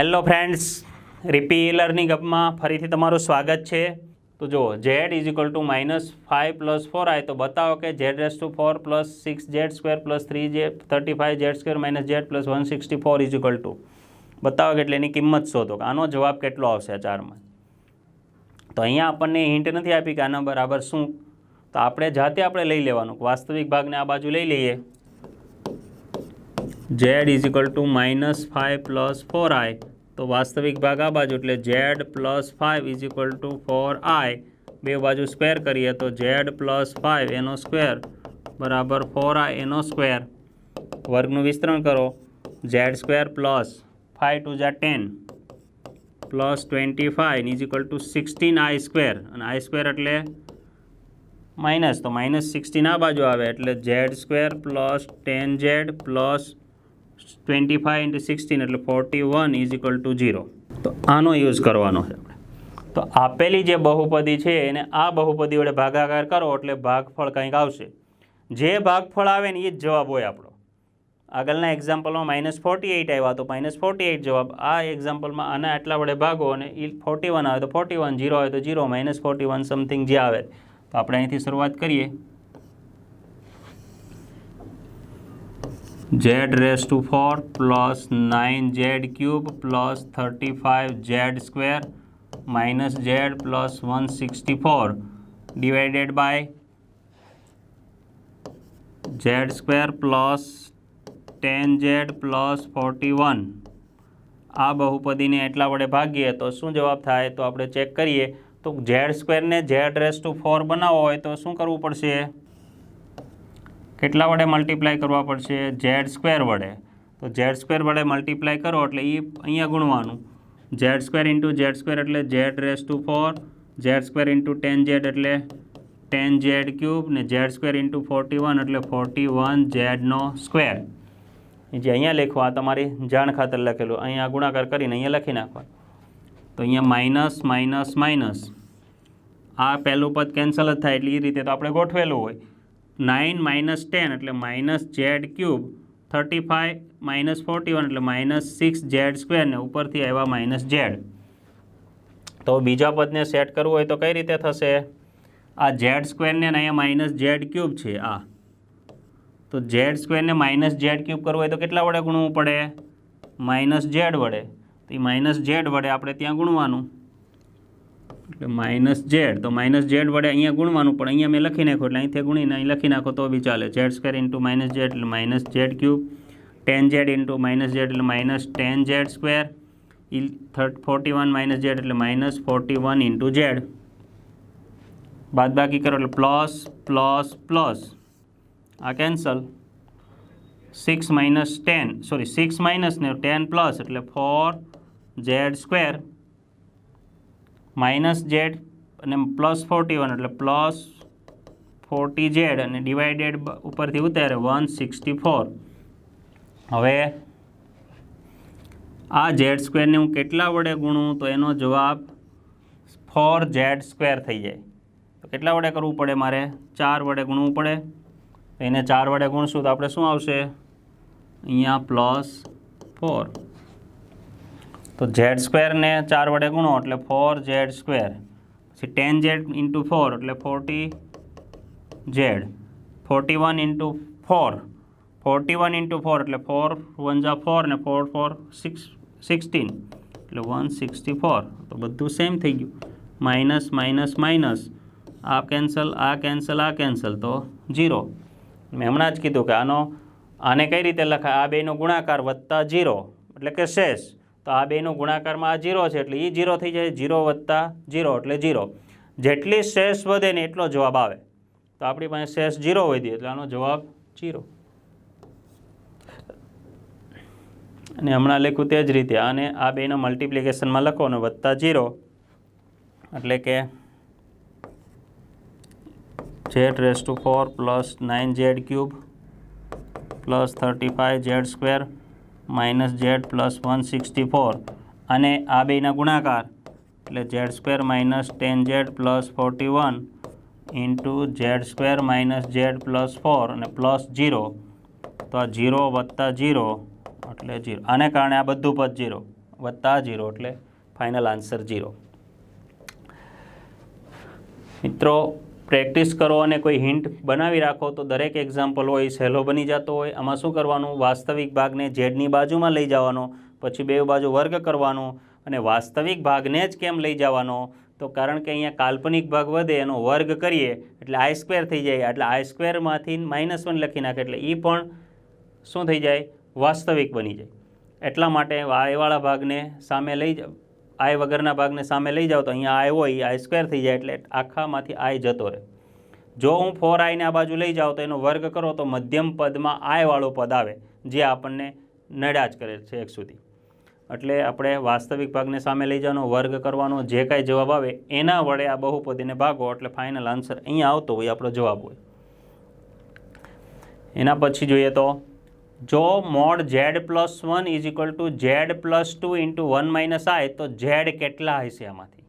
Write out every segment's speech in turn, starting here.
Hello friends, રીપી learning અપમાં ફરીથી તમારું સ્વાગત છે. તો જુઓ Z is equal to minus five plus four આવે તો બતાવો કે Z raise to four plus six Z square plus three Z thirty five Z square minus Z plus one sixty four is equal to બતાવો કે એટલે એની કિંમત શોધો કે આનો જવાબ કેટલો આવશે આ ચારમાં તો અહીંયા આપણને હિન્ટ નથી આપી કે આના બરાબર શું. તો આપણે જાતે આપણે લઈ લેવાનું, વાસ્તવિક ભાગને આ બાજુ લઈ લઈએ. Z is equal to minus five plus four I તો વાસ્તવિક ભાગ આ બાજુ એટલે Z plus five is equal to four I બે બાજુ સ્ક્વેર કરીએ તો ઝેડ પ્લસ ફાઇવ એનો સ્ક્વેર બરાબર ફોર આઈ એનો સ્ક્વેર વર્ગનું વિસ્તરણ કરો. Z square plus five two Z ten plus twenty five is equal to sixteen I square અને આઈ સ્ક્વેર એટલે માઇનસ તો માઇનસ સિક્સટીન આ બાજુ આવે એટલે Z square plus ten Z plus twenty five into sixteen એટલે forty one is equal to zero તો આનો યુઝ કરવાનો છે તો આપેલી જે બહુપદી છે એને આ બહુપદી વડે ભાગાકાર કરો એટલે ભાગફળ કંઈક આવશે. જે ભાગફળ આવે ને એ જ જવાબ હોય આપણો. આગળના એક્ઝામ્પલમાં માઇનસ ફોર્ટી એઇટ આવ્યા તો માઇનસ ફોર્ટી એઇટ જવાબ. આ એક્ઝામ્પલમાં આના આટલા વડે ભાગો અને એ ફોર્ટી વન આવે તો ફોર્ટી વન જીરો આવે તો zero minus forty one something જે આવે. તો આપણે અહીંથી શરૂઆત કરીએ. Z raise to four plus nine Z cube plus thirty five Z square minus Z plus one sixty four divided by Z square plus ten Z plus forty one આ બહુપદીને એટલા વડે ભાગીએ તો શું જવાબ થાય? તો આપણે ચેક કરીએ. તો ઝેડ સ્ક્વેરને ઝેડ રેસ ટુ ફોર બનાવવો હોય તો શું કરવું પડશે? કેટલા વડે મલ્ટીપ્લાય કરવા પડશે? ઝેડ સ્ક્વેર વડે. તો ઝેડ સ્ક્વેર વડે મલ્ટીપ્લાય કરો એટલે એ અહીંયા ગુણવાનું. Z square into Z square એટલે Z raise to four Z square into ten Z એટલે ટેન ઝેડ ક્યુબ ને Z square into forty one એટલે ફોર્ટી વન ઝેડનો સ્ક્વેર જે અહીંયા લખવા તમારી જાણ ખાતર લખેલું. અહીંયા ગુણાકાર કરીને અહીંયા લખી નાખવા તો અહીંયા માઇનસ માઇનસ માઇનસ આ પહેલું પદ કેન્સલ જ થાય એટલે એ રીતે તો આપણે ગોઠવેલું હોય. નાઇન માઇનસ ટેન એટલે minus Z cube, thirty five minus forty one એટલે માઇનસ સિક્સ ઝેડ સ્ક્વેર ઉપરથી આવ્યા માઇનસ ઝેડ. તો બીજા પદને સેટ કરવું હોય તો કઈ રીતે થશે? આ ઝેડ સ્ક્વેરને અહીંયા માઇનસ ઝેડ ક્યુબ છે, આ. તો ઝેડ સ્ક્વેરને માઇનસ ઝેડ ક્યુબ કરવું હોય તો કેટલા વડે ગુણવું પડે? માઇનસ ઝેડ વડે. તો એ માઇનસ ઝેડ વડે આપણે ત્યાં ગુણવાનું. એટલે માઇનસ ઝેડ. તો માઇનસ ઝેડ વડે અહીંયા ગુણવાનું, પણ અહીંયા મેં લખી નાખ્યું એટલે અહીંથી ગુણીને અહીં લખી નાખો તો બી ચાલે. Z square into minus Z એટલે minus Z cube. Ten Z into minus Z એટલે માઇનસ ટેન ઝેડ સ્ક્વેર. ઇલ થર્ટ ફોર્ટી વન માઇનસ ઝેડ એટલે minus forty one into Z. બાદ બાકી કરો એટલે પ્લસ પ્લસ પ્લસ. આ cancel. Six minus ten. Sorry, six minus ને ટેન પ્લસ એટલે four Z square. Minus Z અને પ્લસ ફોર્ટી વન, એટલે પ્લસ ફોર્ટી ઝેડ અને ડિવાઇડેડ ઉપરથી ઉતારે વન સિક્સટી ફોર. હવે આ ઝેડ સ્ક્વેરને હું કેટલા વડે ગુણું? તો એનો જવાબ ફોર ઝેડ સ્ક્વેર થઈ જાય. તો કેટલા વડે કરવું પડે મારે? ચાર વડે ગુણવું પડે. એને ચાર વડે ગુણશું તો આપણે શું આવશે? અહીંયા પ્લસ ફોર. તો ઝેડ સ્ક્વેરને ચાર વડે ગુણો એટલે ફોર ઝેડ સ્ક્વેર પછી ટેન ઝેડ ઇન્ટુ ફોર એટલે forty Z forty one into four forty one into four એટલે ફોર વન ઝા ફોર ને ફોર ફોર સિક્સ સિક્સટીન એટલે વન સિક્સટી ફોર તો બધું સેમ થઈ ગયું. માઇનસ માઇનસ માઇનસ આ કેન્સલ આ કેન્સલ આ કેન્સલ તો જીરો મેં હમણાં જ કીધું કે આનો, આને કઈ રીતે લખાય? આ બેનો ગુણાકાર વત્તા ઝીરો એટલે કે શેષ. તો આ બેનો ગુણાકારમાં આ જીરો છે, એટલે એ જીરો થઈ જાય જીરો વત્તા જીરો એટલે જીરો. જેટલી શેષ વધે ને એટલો જવાબ આવે. તો આપણી પાસે શેષ જીરો વધી એટલે આનો જવાબ જીરો. અને હમણાં લખ્યું તે જ રીતે અને આ બેનો મલ્ટિપ્લિકેશનમાં લખો અને વત્તા જીરો. એટલે કે Z raise to four plus nine Z cube plus thirty five Z square minus Z plus one sixty four અને આ બેના ગુણાકાર. એટલે Z square minus ten Z plus forty one into Z square minus Z plus four અને plus zero તો આ zero વત્તા zero એટલે જીરો આને કારણે આ બધું પદ જીરો વત્તા જીરો એટલે ફાઇનલ આન્સર જીરો મિત્રો પ્રેક્ટિસ કરો અને કોઈ હિન્ટ બનાવી રાખો તો દરેક એક્ઝામ્પલ હોય, સહેલો બની જતો હોય. આમાં શું કરવાનું? વાસ્તવિક ભાગને ઝેડની બાજુમાં લઈ જવાનો, પછી બે બાજુ વર્ગ કરવાનો અને વાસ્તવિક ભાગને જ કેમ લઈ જવાનો? તો કારણ કે અહીંયા કાલ્પનિક ભાગ વધે, એનો વર્ગ કરીએ, એટલે આઈ સ્ક્વેર થઈ જાય. એટલે આઈ સ્ક્વેરમાંથી માઇનસ વન લખી નાખે, એટલે એ પણ શું થઈ જાય? વાસ્તવિક બની જાય. એટલા માટે વાયવાળા ભાગને સામે લઈ જાઓ આઈ વગરના ભાગને સામે લઈ જાઓ તો અહીંયા આય હોય એ આઈ સ્ક્વેર થઈ જાય એટલે આખામાંથી આઈ જતો રહે. જો હું ફોર આઈને આ બાજુ લઈ જાઉં તો એનો વર્ગ કરો તો મધ્યમ પદમાં આયવાળો પદ આવે, જે આપણને નડ્યા જ કરે છે એક સુધી. એટલે આપણે વાસ્તવિક ભાગને સામે લઈ જવાનો, વર્ગ કરવાનો, જે કાંઈ જવાબ આવે એના વડે આ બહુપદીને ભાગો, એટલે ફાઇનલ આન્સર અહીંયા આવતો હોય, આપણો જવાબ હોય. એના પછી જોઈએ તો જો mod Z plus one is equal to Z plus two into one minus I તો ઝેડ કેટલા હશે આમાંથી?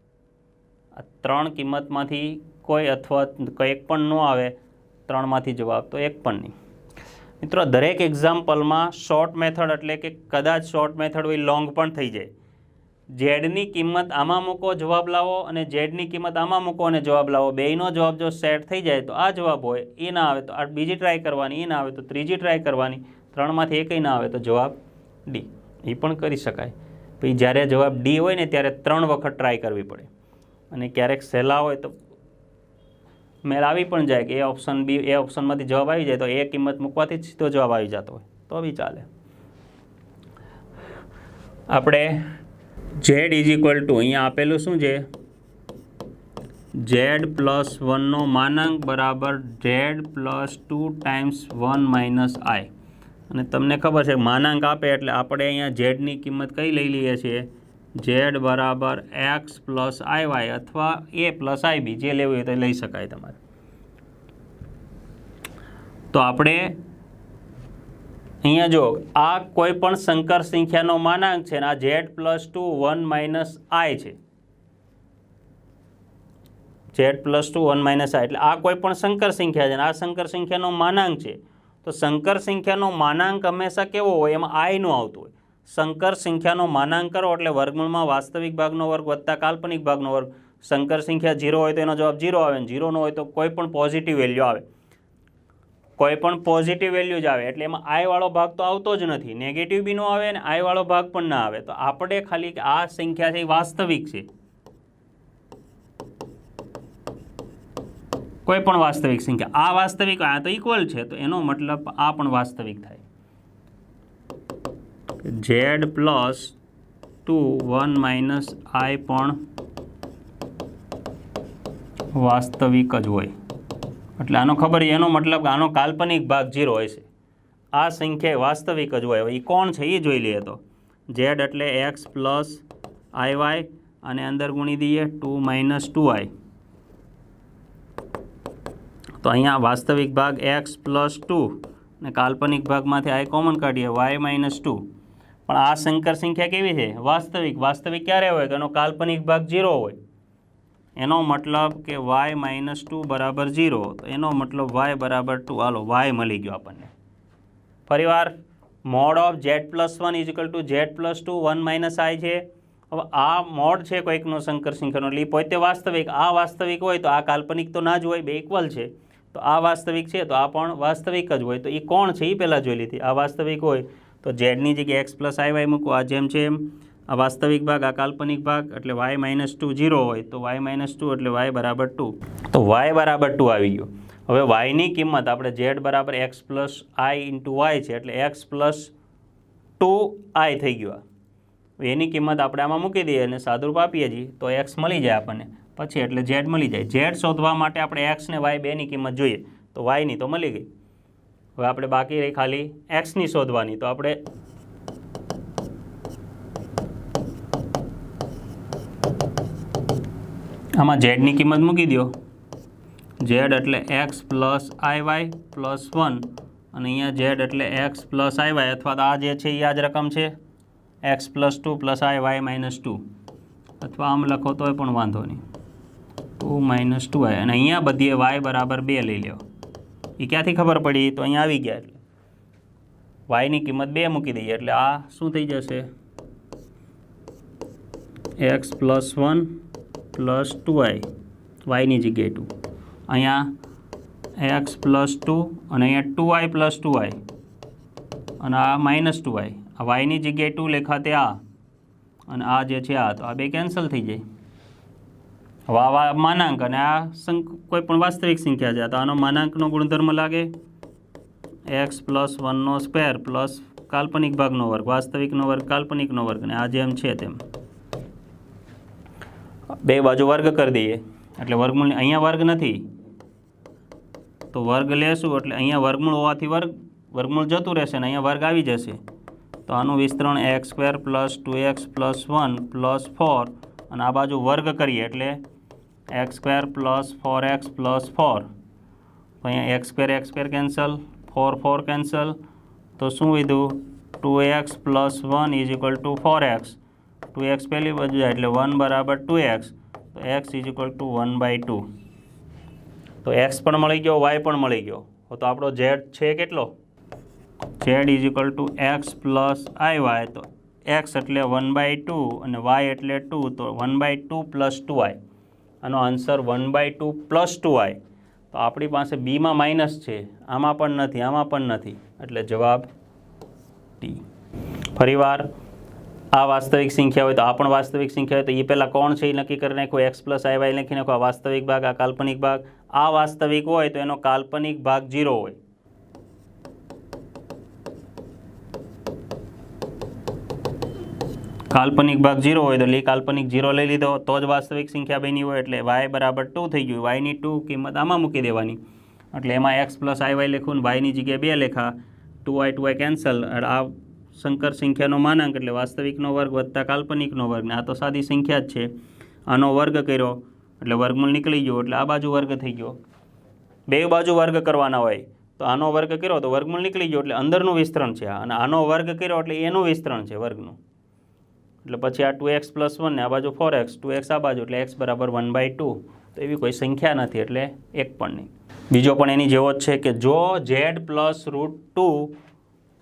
આ ત્રણ કિંમતમાંથી કોઈ અથવા કંઈક પણ ન આવે, ત્રણમાંથી જવાબ તો એક પણ નહીં. મિત્રો, દરેક એક્ઝામ્પલમાં શોર્ટ મેથડ એટલે કે કદાચ શોર્ટ મેથડ હોય લોંગ પણ થઈ જાય. ઝેડની કિંમત આમાં મૂકો, જવાબ લાવો, અને ઝેડની કિંમત આમાં મૂકો અને જવાબ લાવો. બેયનો જવાબ જો સેટ થઈ જાય, તો આ જવાબ હોય, એ ના આવે, તો આ બીજી ટ્રાય કરવાની, એ ના આવે, તો ત્રીજી ટ્રાય કરવાની. ત્રણમાંથી એકય ના આવે તો જવાબ ડી એ પણ કરી શકાય. પછી જ્યારે જવાબ ડી હોય ને ત્યારે ત્રણ વખત ટ્રાય કરવી પડે. અને ક્યારેક સહેલા હોય તો મેળ આવી પણ જાય કે એ ઓપ્શન બી એ ઓપ્શનમાંથી જવાબ આવી જાય તો એ કિંમત મૂકવાથી જ સીધો જવાબ આવી જતો હોય. તો બી ચાલે. આપણે ઝેડ ઇઝ ઇક્વલ ટુ અહીંયા આપેલું શું છે? ઝેડ પ્લસ વનનો માનાંક બરાબર Z plus two times one minus I અને તમને ખબર છે માનાંક આપે એટલે આપણે અહીંયા ઝેડની કિંમત કઈ લઈ લઈએ છીએ? ઝેડ બરાબર એક્સ પ્લસ આઈ વાય અથવા એ પ્લસ આઈ બી, જે લેવું હોય તો લઈ શકાય તમારે. તો આપણે અહીંયા જો, આ કોઈ પણ સંકર સંખ્યાનો માનાંક છે અને આ Z plus two one minus I છે. Z plus two one minus I, એટલે આ કોઈ પણ સંકર સંખ્યા છે અને આ સંકર સંખ્યાનો માનાંક છે. તો સંકર સંખ્યાનો માનાંક હંમેશા કેવો હોય? એમાં આઈનું આવતું હોય. સંકર સંખ્યાનો માનાંક કરો એટલે વર્ગમૂળમાં વાસ્તવિક ભાગનો વર્ગ વત્તા કાલ્પનિક ભાગનો વર્ગ. સંકર સંખ્યા જીરો હોય તો એનો જવાબ જીરો આવે અને જીરોનો હોય તો કોઈ પણ પોઝિટિવ વેલ્યુ આવે. કોઈ પણ પોઝિટિવ વેલ્યુ જ આવે. એટલે એમાં આઈવાળો ભાગ તો આવતો જ નથી. નેગેટિવ બી નો આવે અને આઈવાળો ભાગ પણ ના આવે. તો આપણે ખાલી આ સંખ્યા છે વાસ્તવિક છે. કોઈ પણ વાસ્તવિક સંખ્યા. આ વાસ્તવિક, આ તો ઇક્વલ છે, તો એનો મતલબ આ પણ વાસ્તવિક થાય. Z plus two one minus I પણ વાસ્તવિક જ હોય. એટલે આનો ખબર એનો મતલબ આનો કાલ્પનિક ભાગ જીરો હોય છે. આ સંખ્યા વાસ્તવિક જ હોય. હવે એ કોણ છે એ જોઈ લઈએ તો. ઝેડ એટલે એક્સ પ્લસ આઈ વાય અને અંદર ગુણી દઈએ ટુ માઇનસ ટુ આઈ તો અહીંયા વાસ્તવિક ભાગ એક્સ પ્લસ ટુ ને કાલ્પનિક ભાગમાંથી આઈ કોમન કાઢીએ વાય માઇનસ ટુ પણ આ સંકર સંખ્યા કેવી છે? વાસ્તવિક. વાસ્તવિક ક્યારે હોય? કે એનો કાલ્પનિક ભાગ ઝીરો હોય. એનો મતલબ કે વાય માઇનસ ટુ બરાબર ઝીરો તો એનો મતલબ વાય બરાબર ટુ હાલો વાય મળી ગયો આપણને. ફરીવાર mod of Z plus one is equal to Z plus two one minus I છે. હવે આ મોડ છે કોઈકનો શંકર સિંખ્યાનો. એટલે પોતે વાસ્તવિક. આ વાસ્તવિક હોય તો આ કાલ્પનિક તો ના જ હોય, બે ઇક્વલ છે. તો આ વાસ્તવિક છે, તો આ પણ વાસ્તવિક જ હોય. તો એ કોણ છે એ પહેલાં જોઈ લીધી. આ વાસ્તવિક હોય, તો ઝેડની જગ્યાએ એક્સ પ્લસ આઈ વાય મૂકો આ જેમ છે એમ. આ વાસ્તવિક ભાગ, આ કાલ્પનિક ભાગ, એટલે વાય માઇનસ ટુ ઝીરો હોય, તો વાય માઇનસ ટુ એટલે વાય બરાબર ટુ તો વાય બરાબર ટુ આવી ગયો. હવે વાયની કિંમત આપણે ઝેડ બરાબર X plus I into Y છે, એટલે એક્સ પ્લસ ટુ આઈ થઈ ગયું એની કિંમત આપણે આમાં મૂકી દઈએ અને સાદુરૂપ આપીએ છીએ. તો એક્સ મળી જાય આપણને. પછી એટલે ઝેડ મળી જાય. ઝેડ શોધવા માટે આપણે એક્સ ને વાય બેની કિંમત જોઈએ. તો વાયની તો મળી ગઈ. હવે આપણે બાકી રહી ખાલી એક્સની શોધવાની. તો આપણે આમાં ઝેડની કિંમત મૂકી દો ઝેડ એટલે X plus I Y plus one. અને અહીંયા ઝેડ એટલે એક્સ પ્લસ આઈ વાય. અથવા તો આ જે છે એ આ જ રકમ છે. X plus two plus I Y minus two. અથવા આમ લખો તોય પણ વાંધો નહીં. ટુ માઇનસ ટુ વાય અને અહીંયા બધીએ વાય બરાબર બે લઈ લો એ ક્યાંથી ખબર પડી? તો અહીંયા આવી ગયા એટલે. વાયની કિંમત બે મૂકી દઈએ એટલે આ શું થઈ જશે? X plus one plus two Y વાયની જગ્યાએ ટુ. અહીંયા એક્સ પ્લસ ટુ અને અહીંયા two Y plus two Y અને આ માઇનસ ટુ વાય આ વાયની જગ્યાએ ટુ લેખાતે આ. અને આ જે છે આ, તો આ બે કેન્સલ થઈ જાય. વા- માનાંક અને આ સંખ કોઈ પણ વાસ્તવિક સંખ્યા છે. તો આનો માનાંકનો ગુણધર્મ લાગે? એક્સ પ્લસ વનનો સ્ક્વેર પ્લસ કાલ્પનિક ભાગનો વર્ગ, વાસ્તવિકનો વર્ગ, કાલ્પનિકનો વર્ગ અને આ જેમ છે તેમ. બે બાજુ વર્ગ કરી દઈએ. એટલે વર્ગમૂળ અહીંયા વર્ગ નથી. તો વર્ગ લેશું એટલે અહીંયા વર્ગમૂળ હોવાથી વર્ગ, વર્ગમૂળ જતું રહેશે ને અહીંયા વર્ગ આવી જશે. તો આનું વિસ્તરણ X square plus two X plus one plus four અને આ બાજુ વર્ગ કરીએ એટલે X square plus four X plus four અહીંયા X square X square cancel four four cancel તો શું કીધું? Two X plus one is equal to four X two X પહેલી બાજુ જાય એટલે વન બરાબર ટુ એક્સ તો X is equal to one by two તો એક્સ પણ મળી ગયો વાય પણ મળી ગયો. તો આપણો ઝેડ છે કેટલો? Z is equal to X plus I Y તો એક્સ એટલે વન બાય ટુ અને વાય એટલે ટુ તો one by two plus two Y આનો answer one by two plus two Y તો આપણી પાસે બીમાં માઇનસ છે, આમાં પણ નથી, આમાં પણ નથી. એટલે જવાબ ટી ફરીવાર, આ વાસ્તવિક સંખ્યા હોય તો આ પણ વાસ્તવિક સંખ્યા હોય તો એ પહેલાં કોણ છે એ નક્કી કરી નાખો એક્સ પ્લસ આઈ વાય લખી નાખો આ વાસ્તવિક ભાગ, આ કાલ્પનિક ભાગ. આ વાસ્તવિક હોય તો એનો કાલ્પનિક ભાગ જીરો હોય. કાલ્પનિક ભાગ ઝીરો હોય તો લી કાલ્પનિક જીરો લઈ લીધો. તો જ વાસ્તવિક સંખ્યા બની હોય એટલે વાય બરાબર ટુ થઈ ગયું. વાયની ટુ કિંમત આમાં મૂકી દેવાની. એટલે એમાં એક્સ પ્લસ આઈ વાય લખું ને જગ્યાએ બે લેખા. Two Y two Y cancel આ સંકર સંખ્યાનો માનાંક એટલે વાસ્તવિકનો વર્ગ વત્તા કાલ્પનિકનો વર્ગ. ને આ તો સાદી સંખ્યા જ છે. આનો વર્ગ કર્યો એટલે વર્ગમૂળ નીકળી ગયો. એટલે આ બાજુ વર્ગ થઈ ગયો. બે બાજુ વર્ગ કરવાના હોય તો આનો વર્ગ કર્યો તો વર્ગમૂળ નીકળી ગયો. એટલે અંદરનું વિસ્તરણ છે અને આનો વર્ગ કર્યો એટલે એનું વિસ્તરણ છે વર્ગનું. એટલે પછી આ ટુ એક્સ પ્લસ વન આ બાજુ ફોર એક્સ ટુ એક્સ આ બાજુ, એટલે એક્સ બરાબર વન બાય ટુ તો એવી કોઈ સંખ્યા નથી, એટલે એક પણ નહીં. બીજો પણ એની જેવો જ છે કે જો Z plus root two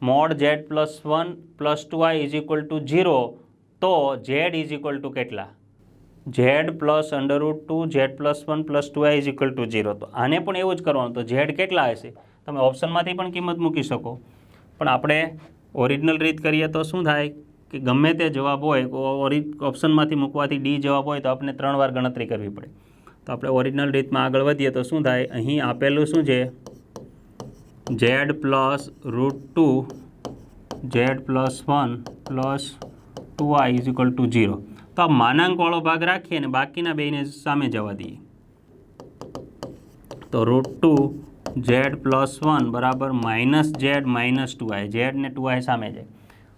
mod Z plus one plus two I is equal to zero તો ઝેડ ઇઝ ઇક્વલ ટુ કેટલા? Z plus under root two Z plus one plus two I is equal to zero તો આને પણ એવું જ કરવાનું. તો Z કેટલા હશે? તમે ઓપ્શનમાંથી પણ કિંમત મૂકી શકો. પણ આપણે ઓરિજિનલ રીત કરીએ તો શું થાય? કે ગમે તે જવાબ હોય ઓરિ, ઓપ્શનમાંથી મૂકવાથી ડી જવાબ હોય, તો આપણે ત્રણ વાર ગણતરી કરવી પડે. તો આપણે ઓરિજિનલ રીતમાં આગળ વધીએ તો શું થાય? અહીં આપેલું શું છે? Z plus root two, Z plus one plus two I is equal to zero. તો આ માનાંકવાળો ભાગ રાખીએ અને બાકીના બેને સામે જવા દઈએ. તો root two Z plus one બરાબર minus Z minus two I. Z ને ટુ આઈ સામે જાય.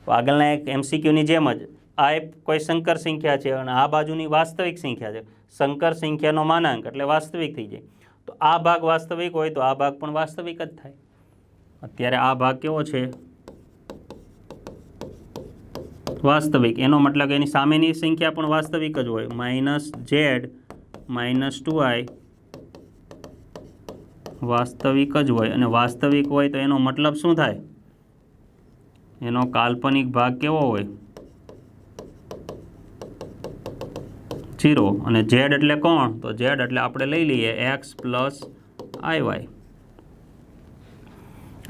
તો આગળના એક એમસીક્યુની જેમ જ આ એક કોઈ સંકર સંખ્યા છે અને આ બાજુની વાસ્તવિક સંખ્યા છે. સંકર સંખ્યાનો માનાંક એટલે વાસ્તવિક થઈ જાય. તો આ ભાગ વાસ્તવિક હોય તો આ ભાગ પણ વાસ્તવિક જ થાય. અત્યારે આ ભાગ કેવો છે? વાસ્તવિક. એનો મતલબ એની સામેની સંખ્યા પણ વાસ્તવિક જ હોય. Minus Z minus two I વાસ્તવિક જ હોય. અને વાસ્તવિક હોય તો એનો મતલબ શું થાય? એનો કાલ્પનિક ભાગ કેવો હોય? ઝીરો. અને ઝેડ એટલે કોણ? તો ઝેડ એટલે આપણે લઈ લઈએ એક્સ પ્લસ આઈ વાય.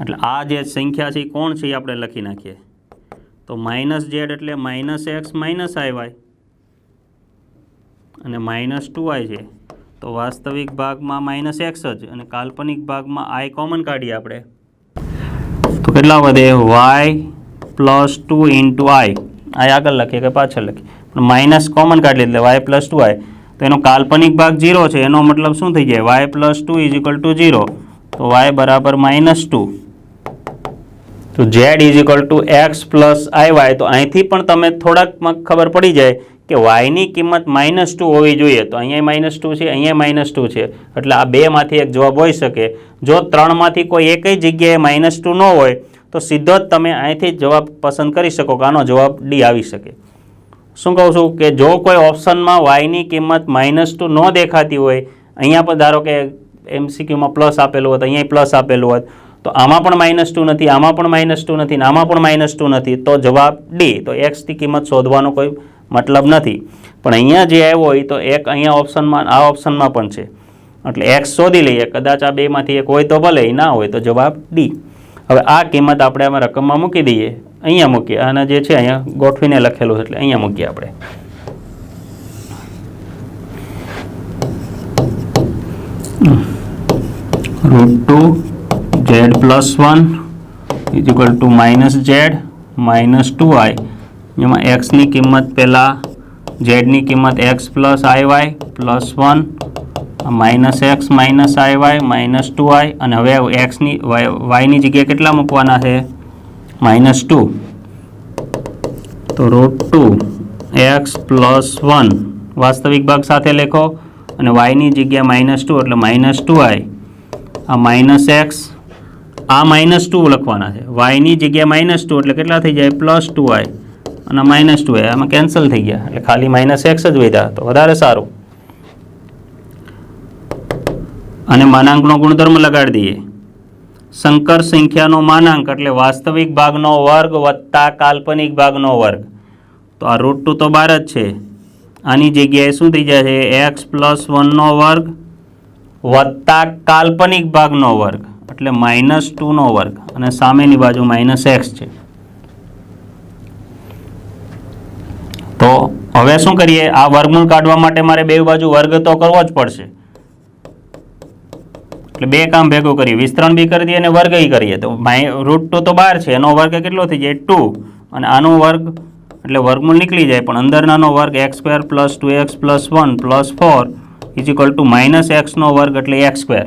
એટલે આ જે સંખ્યા છે કોણ છે એ આપણે લખી નાખીએ. તો માઇનસ ઝેડ એટલે minus X minus I Y. અને માઇનસ ટુ આઈ છે. તો વાસ્તવિક ભાગમાં માઇનસ એક્સ જ અને કાલ્પનિક ભાગમાં આઈ કોમન કાઢીએ આપણે. તો કેટલા વધે? Y plus two into I I આગળ લખીએ કે પાછળ લખીએ. પણ માઇનસ કોમન કાઢી એટલે વાય પ્લસ ટુ આઈ તો એનો કાલ્પનિક ભાગ ઝીરો છે, એનો મતલબ શું થઈ જાય? Y plus two is equal to zero તો વાય બરાબર માઇનસ ટુ તો Z is equal to X plus I Y તો અહીંથી પણ તમે થોડાકમાં ખબર પડી જાય કે વાયની કિંમત માઇનસ ટુ હોવી જોઈએ. તો અહીંયા માઇનસ ટુ છે, અહીંયા માઇનસ ટુ છે. એટલે આ બેમાંથી એક જવાબ હોઈ શકે. જો ત્રણમાંથી કોઈ એકય જગ્યાએ માઇનસ ટુ ન હોય તો સીધો જ તમે અહીંથી જવાબ પસંદ કરી શકો કે આનો જવાબ ડી આવી શકે. શું કહું છું કે જો કોઈ ઓપ્શનમાં વાયની કિંમત માઇનસ ટુ ન દેખાતી હોય, અહીંયા પણ ધારો કે એમસીક્યુમાં પ્લસ આપેલું હોત અહીંયા પ્લસ આપેલું હોત તો આમાં પણ માઇનસ ટુ નથી, આમાં પણ માઇનસ ટુ નથી આમાં પણ માઇનસ ટુ નથી, તો જવાબ ડી તો એક્સની કિંમત શોધવાનો કોઈ મતલબ નથી. પણ અહીંયા જે આવ્યો હોય તો એક અહીંયા ઓપ્શનમાં, આ ઓપ્શનમાં પણ છે. એટલે એક્સ શોધી લઈએ, કદાચ આ બેમાંથી એક હોય તો ભલે ના હોય તો જવાબ ડી હવે આ કિંમત આપણે આમાં રકમમાં મૂકી દઈએ. અહીંયા મૂકીએ. અને જે છે, અહીંયા ગોઠવીને લખેલું એટલે અહીંયા મૂકીએ આપણે. Root two Z plus one is equal to minus Z minus two I એમાં એક્સની કિંમત પહેલાં ઝેડની કિંમત X plus I Y plus one minus X, minus I, Y, minus two I, અને હવે એક્સની વાયની જગ્યાએ કેટલા મૂકવાના છે? Minus two. તો root two, X plus one. વાસ્તવિક ભાગ સાથે લખો. અને વાયની જગ્યા માઇનસ ટુ, એટલે માઇનસ ટુ આઈ. આ માઇનસ એક્સ, આ માઇનસ ટુ લખવાના છે. વાયની જગ્યા માઇનસ ટુ, એટલે કેટલા થઈ જાય? Plus two I. અને માઇનસ ટુ આઈ, આમાં કેન્સલ થઈ ગયા. એટલે ખાલી માઇનસ એક્સ જ વધ્યા. તો વધારે સારું. અને માનાંકનો ગુણધર્મ લગાડી દઈએ. સંકર સંખ્યાનો માનાંક એટલે વાસ્તવિક ભાગનો વર્ગ વત્તા કાલ્પનિક ભાગનો વર્ગ. તો આ રૂટ ટુ તો બાર જ છે. આની જગ્યાએ શું થઈ છે એક્સ પ્લસ વનનો વર્ગ વત્તા કાલ્પનિક ભાગનો વર્ગ એટલે માઇનસ ટુનો વર્ગ. અને સામેની બાજુ માઇનસ એક્સ છે. તો હવે શું કરીએ? આ વર્ગમૂળ કાઢવા માટે મારે બે બાજુ વર્ગ તો કરવો જ પડશે. એટલે બે કામ ભેગું કરીએ. વિસ્તરણ બી કરી દઈએ અને વર્ગ એ કરીએ. તો રૂટ ટુ તો બાર છે. એનો વર્ગ કેટલો થઈ જાય? ટુ અને આનો વર્ગ, એટલે વર્ગમૂળ નીકળી જાય. પણ અંદરનાનો વર્ગ X square plus two X plus one plus four is equal to minus એક્સનો વર્ગ એટલે એક્સ સ્ક્વેર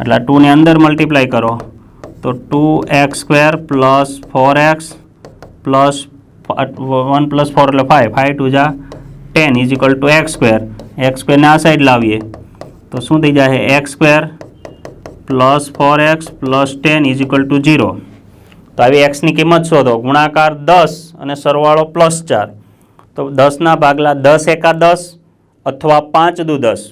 એટલે આ ટુને અંદર મલ્ટીપ્લાય કરો. તો two X square plus four X plus one plus four એટલે ફાઇવ ફાઇવ ટુ જા ten is equal to X square X સ્ક્વેરને આ સાઈડ લાવીએ. તો શું થઈ જાય X square plus four X plus ten is equal to zero તો આવી એક્સની કિંમત શોધો. ગુણાકાર દસ અને સરવાળો પ્લસ ચાર. તો દસના ભાગલા દસ એકા દસ અથવા પાંચ દુ દસ.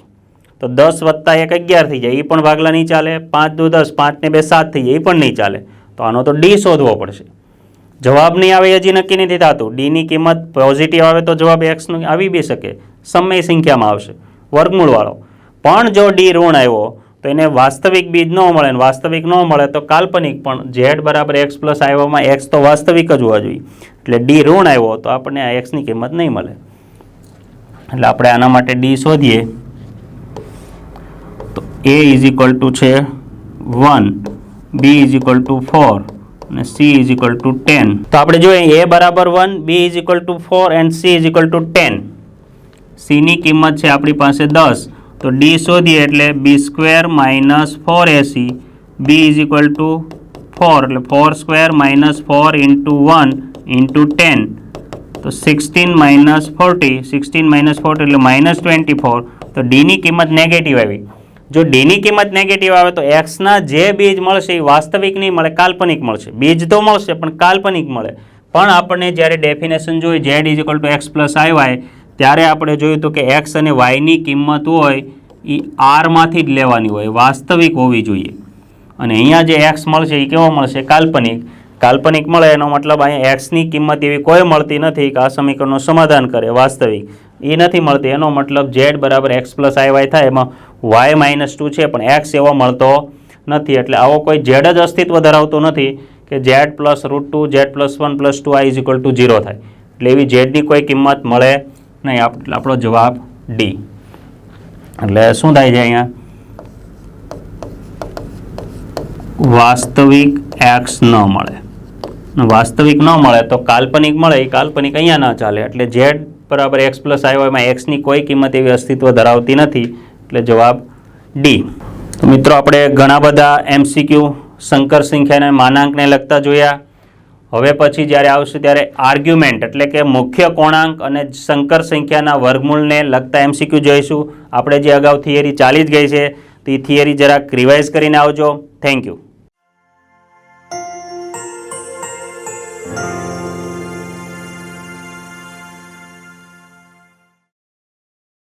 તો દસ વત્તા એક અગિયાર થઈ જાય. એ પણ ભાગલા નહીં ચાલે. પાંચ દુ દસ પાંચને બે સાત થઈ જાય. એ પણ નહીં ચાલે. તો આનો તો ડી શોધવો પડશે. જવાબ નહીં આવે, હજી નક્કી નથી થતું. ડીની કિંમત પોઝિટિવ આવે તો જવાબ એક્સનો આવી બી શકે. સમય સંખ્યામાં આવશે. વર્ગમૂળવાળો. પણ જો ડી ઋણ આવ્યો, તો એને વાસ્તવિક બીજ ન મળે ને વાસ્તવિક ન મળે તો કાલ્પનિક પણ ઝેડ બરાબર એક્સ પ્લસ આવ્યામાં એક્સ તો વાસ્તવિક જ હોવા જોઈએ. એટલે ડી ઋણ આવ્યો તો આપણને આ એક્સની કિંમત નહીં મળે. એટલે આપણે આના માટે ડી શોધીએ. તો એ ઇઝ ઇક્વલ ટુ છે one B is equal to four અને C is equal to ten તો આપણે જોઈએ એ બરાબર one B is equal to four and C is equal to ten સીની કિંમત છે આપણી પાસે દસ. તો ડી શોધીએ એટલે B square minus four AC B is equal to four એટલે four square minus four into one into ten તો sixteen minus forty sixteen minus forty એટલે માઇનસ ટ્વેન્ટી ફોર તો ડીની કિંમત નેગેટિવ આવી. જો ડીની કિંમત નેગેટિવ આવે તો એક્સના જે બીજ મળશે એ વાસ્તવિક નહીં મળે, કાલ્પનિક મળશે. બીજ તો મળશે પણ કાલ્પનિક મળે. પણ આપણને જ્યારે ડેફિનેશન જોઈએ Z is equal to X plus I Y ત્યારે આપણે જોયું હતું કે એક્સ અને વાયની કિંમત હોય એ આરમાંથી જ લેવાની હોય, વાસ્તવિક હોવી જોઈએ. અને અહીંયા જે એક્સ મળશે એ કેવો મળશે? કાલ્પનિક. કાલ્પનિક મળે એનો મતલબ અહીંયા એક્સની કિંમત એવી કોઈ મળતી નથી કે આ સમીકરણનું સમાધાન કરે, વાસ્તવિક. એ નથી મળતી. એનો મતલબ ઝેડ બરાબર એક્સ પ્લસ આઈ વાય થાય, એમાં વાય માઇનસ ટુ છે, પણ એક્સ એવો મળતો નથી. એટલે આવો કોઈ ઝેડ જ અસ્તિત્વ ધરાવતો નથી કે Z plus root two, Z plus one plus two I is equal to zero થાય. એટલે એવી ઝેડની કોઈ કિંમત મળે નહીં, આપ- આપણો જવાબ ડી એટલે શું થાય છે અહીંયા? વાસ્તવિક એક્સ ન મળે. વાસ્તવિક ન મળે તો કાલ્પનિક મળે, એ કાલ્પનિક અહીંયા ન ચાલે. એટલે ઝેડ બરાબર એક્સ પ્લસ આવ્યો એમાં એક્સની કોઈ કિંમત એવી અસ્તિત્વ ધરાવતી નથી. એટલે જવાબ ડી મિત્રો, આપણે ઘણા બધા એમસીક્યુ શંકર સંખ્યાને માનાંકને લગતા જોયા. હવે પછી જ્યારે આવશે ત્યારે આર્ગ્યુમેન્ટ, એટલે કે મુખ્ય કોણાંક અને સંકર સંખ્યાના વર્ગમૂળને લગતા એમસીક્યુ જોઈશું. આપણે જે અગાઉ થિયરી ચાલી જ ગઈ છે, તે થિયરી જરાક રિવાઇઝ કરીને આવજો. Thank you